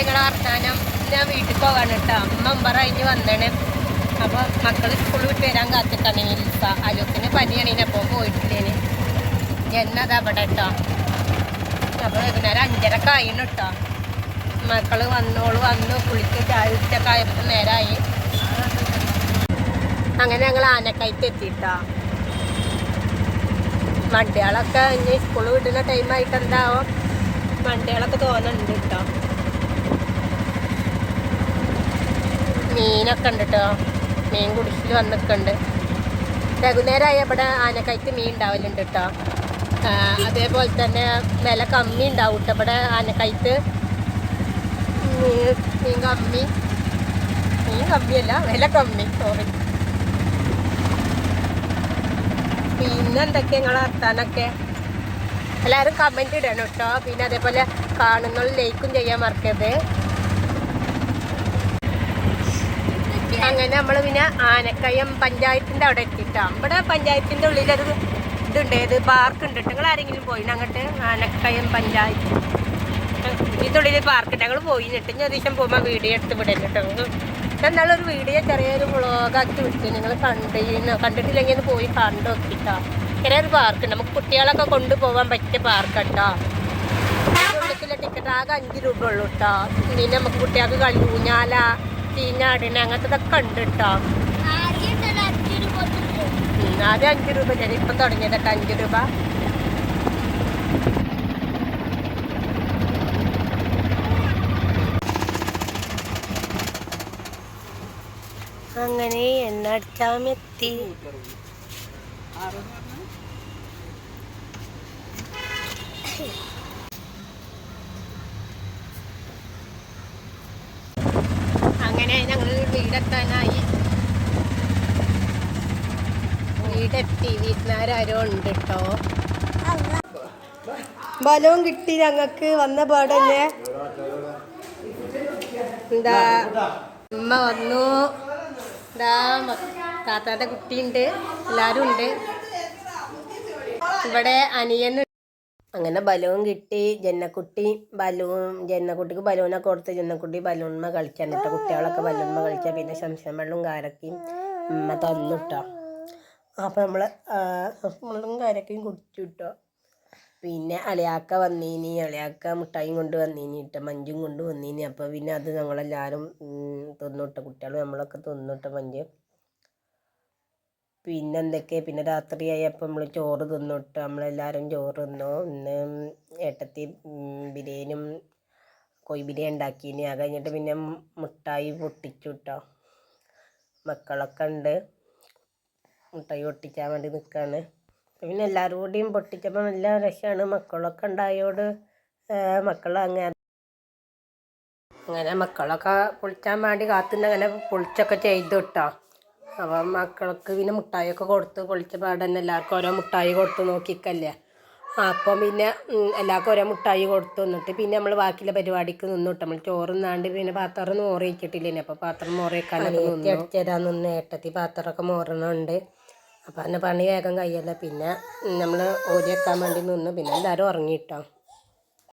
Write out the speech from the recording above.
നിങ്ങളെ വർത്താനം ഞാൻ വീട്ടിൽ പോകാണ് കേട്ടോ അമ്മ പറഞ്ഞ് കഴിഞ്ഞ് വന്നാണ്. അപ്പോൾ മക്കൾ സ്കൂളിൽ വിട്ട് വരാൻ കാത്തിട്ടാണ് ലിസ അലോക്കിന് പനിയാണ് അപ്പോൾ പോയിട്ടില്ലേന്. എന്നതാ അവിടെ കേട്ടോ അപ്പോൾ വൈകുന്നേരം അഞ്ചരക്ക് ആയിന് കേട്ടോ മക്കൾ വന്നോൾ വന്നു കുളിച്ച് ചായ ഉച്ചയ്ക്ക് ആയപ്പോൾ നേരമായി അങ്ങനെ ഞങ്ങൾ ആനക്കായിട്ട് എത്തിയിട്ടോ വണ്ടികളൊക്കെ ഇനി സ്കൂൾ വിടുന്ന ടൈമായിട്ട് എന്താവും വണ്ടികളൊക്കെ തോന്നുന്നുണ്ട് കേട്ടോ മീനൊക്കെ ഉണ്ട് കേട്ടോ മീൻ കുടിച്ചിൽ വന്നിട്ടുണ്ട് രഘുനേരമായ ഇവിടെ ആനക്കയത്ത് മീൻ ഉണ്ടാവലുണ്ട് കേട്ടോ അതേപോലെ തന്നെ വില കമ്മി ഉണ്ടാവും കേട്ടോ ഇവിടെ ആനക്കയത്ത് മീൻ കമ്മി. മീൻ കമ്മിയല്ല വില കമ്മി. സോറി പിന്നെ എന്തൊക്കെ നിങ്ങൾ വർത്താനൊക്കെ? എല്ലാവരും കമന്റ് ഇടണം കേട്ടോ. പിന്നെ അതേപോലെ കാണുന്ന ലൈക്കും ചെയ്യാൻ മറക്കരുത്. അങ്ങനെ നമ്മൾ പിന്നെ ആനക്കയം പഞ്ചായത്തിന്റെ അവിടെ എത്തിയിട്ടാ. ഇവിടെ പഞ്ചായത്തിന്റെ ഉള്ളിലൊരു ഇതുണ്ട്. ഇത് പാർക്ക് ഉണ്ട്. നിങ്ങൾ ആരെങ്കിലും പോയി അങ്ങോട്ട് ആനക്കയം പഞ്ചായത്ത്. ഇതിനുള്ളിൽ പാർക്ക് ഞങ്ങൾ പോയി എന്നിട്ട് ഞാൻ ദിവസം പോകുമ്പോൾ വീഡിയോ എടുത്ത് വിടല്ലോ കേട്ടോ. ഒരു വീഡിയോ ചെറിയൊരു വ്ളോഗാക്കി വിട്ടു. നിങ്ങൾ കണ്ടിരുന്നു കണ്ടിട്ടില്ലെങ്കിൽ ഒന്ന് പോയി കണ്ടു നോക്കിട്ടോ. ചെറിയൊരു പാർക്ക് നമുക്ക് കുട്ടികളൊക്കെ കൊണ്ടുപോകാൻ പറ്റിയ പാർക്ക് കേട്ടോ ടിക്കറ്റ് ആകെ അഞ്ച് രൂപ ഉള്ളൂ കേട്ടോ. പിന്നെ നമുക്ക് കുട്ടികൾക്ക് കളി ഊഞ്ഞാല ചീഞ്ഞാടിന് അങ്ങനത്തതൊക്കെ ഉണ്ട് കേട്ടോ ആദ്യം അഞ്ച് രൂപ ഞാൻ ഇപ്പൊ തുടങ്ങിയതൊക്കെ അഞ്ച് രൂപ. അങ്ങനെ എണ്ണടിച്ചാമെത്തി. അങ്ങനെ ഞങ്ങൾ വീടെത്താനായി. വീടെത്തി. വീട്ടിലാരും ഉണ്ട് കേട്ടോ ബലവും കിട്ടി ഞങ്ങൾക്ക്. വന്ന പാടല്ലേ? എന്താ? അമ്മ വന്നു. എന്താ? താത്താന്റെ കുട്ടിയുണ്ട്. എല്ലാരും ഉണ്ട്. ഇവിടെ അനിയൻ അങ്ങനെ ബലൂൺ കിട്ടി ജന്നക്കുട്ടി ബലൂൺ ജന്നക്കുട്ടിക്ക് ബലൂണൊക്കെ കൊടുത്ത് ജന്നക്കുട്ടി ബലൂൺമ കളിക്കാൻ കേട്ടോ കുട്ടികളൊക്കെ ബലൂൺമ കളിക്കാൻ പിന്നെ ശംശം വെള്ളവും കാരക്കയും ഉമ്മ തന്നു കേട്ടോ അപ്പം നമ്മൾ വെള്ളം കാരക്കയും കുടിച്ചു കേട്ടോ പിന്നെ അളിയാക്ക വന്നീനി. അളിയാക്ക മിഠായിയും കൊണ്ട് വന്നീനി ഇട്ട മഞ്ചും കൊണ്ട് വന്നീനി. അപ്പോൾ പിന്നെ അത് ഞങ്ങളെല്ലാവരും തിന്നുട്ട കുട്ടികൾ നമ്മളൊക്കെ തിന്നുട്ട മഞ്ച്. പിന്നെ എന്തൊക്കെ? പിന്നെ രാത്രിയായി അപ്പം നമ്മൾ ചോറ് തിന്നിട്ട്. നമ്മളെല്ലാവരും ചോറ് തിന്നു? ഇന്ന് ഏട്ടത്തി ബിരിയാണിയും കോഴി ബിരിയാണി ഉണ്ടാക്കിയിനി. അത് കഴിഞ്ഞിട്ട് പിന്നെ മുട്ടായി പൊട്ടിച്ചു കേട്ടോ മക്കളൊക്കെ ഉണ്ട്. മുട്ടായി പൊട്ടിക്കാൻ വേണ്ടി നിൽക്കുകയാണ് പിന്നെ എല്ലാവരും കൂടിയും പൊട്ടിച്ചപ്പോൾ നല്ല രസമാണ് മക്കളൊക്കെ ഉണ്ടായോട് മക്കൾ അങ്ങനെ അങ്ങനെ മക്കളൊക്കെ പൊളിച്ചാൻ വേണ്ടി കാത്തുനിന്ന് അങ്ങനെ പൊളിച്ചൊക്കെ ചെയ്തു കേട്ടോ അപ്പം മക്കൾക്ക് പിന്നെ മുട്ടായിയൊക്കെ കൊടുത്ത് പൊളിച്ച പാടെ തന്നെ എല്ലാവർക്കും ഓരോ മുട്ടായി കൊടുത്ത് നോക്കിക്കല്ലേ. അപ്പം പിന്നെ എല്ലാവർക്കും ഓരോ മുട്ടായി കൊടുത്ത് നിന്നിട്ട് പിന്നെ നമ്മൾ ബാക്കിയുള്ള പരിപാടിക്ക് നിന്നു കേട്ടോ നമ്മൾ ചോറ് നിന്നാണ്ട് പിന്നെ പാത്രം മോറി വെച്ചിട്ടില്ലേ അപ്പോൾ പാത്രം മോറി വെക്കാനൊക്കെ നിന്ന്. അടിച്ചു തരാൻ നിന്ന് ഏട്ടത്തി പാത്രമൊക്കെ മോറണുണ്ട്. അപ്പം അതിന്റെ പണി വേഗം കഴിയല്ല. പിന്നെ നമ്മൾ ഓരി വെക്കാൻ വേണ്ടി നിന്ന്. പിന്നെ എല്ലാവരും ഉറങ്ങിയിട്ടോ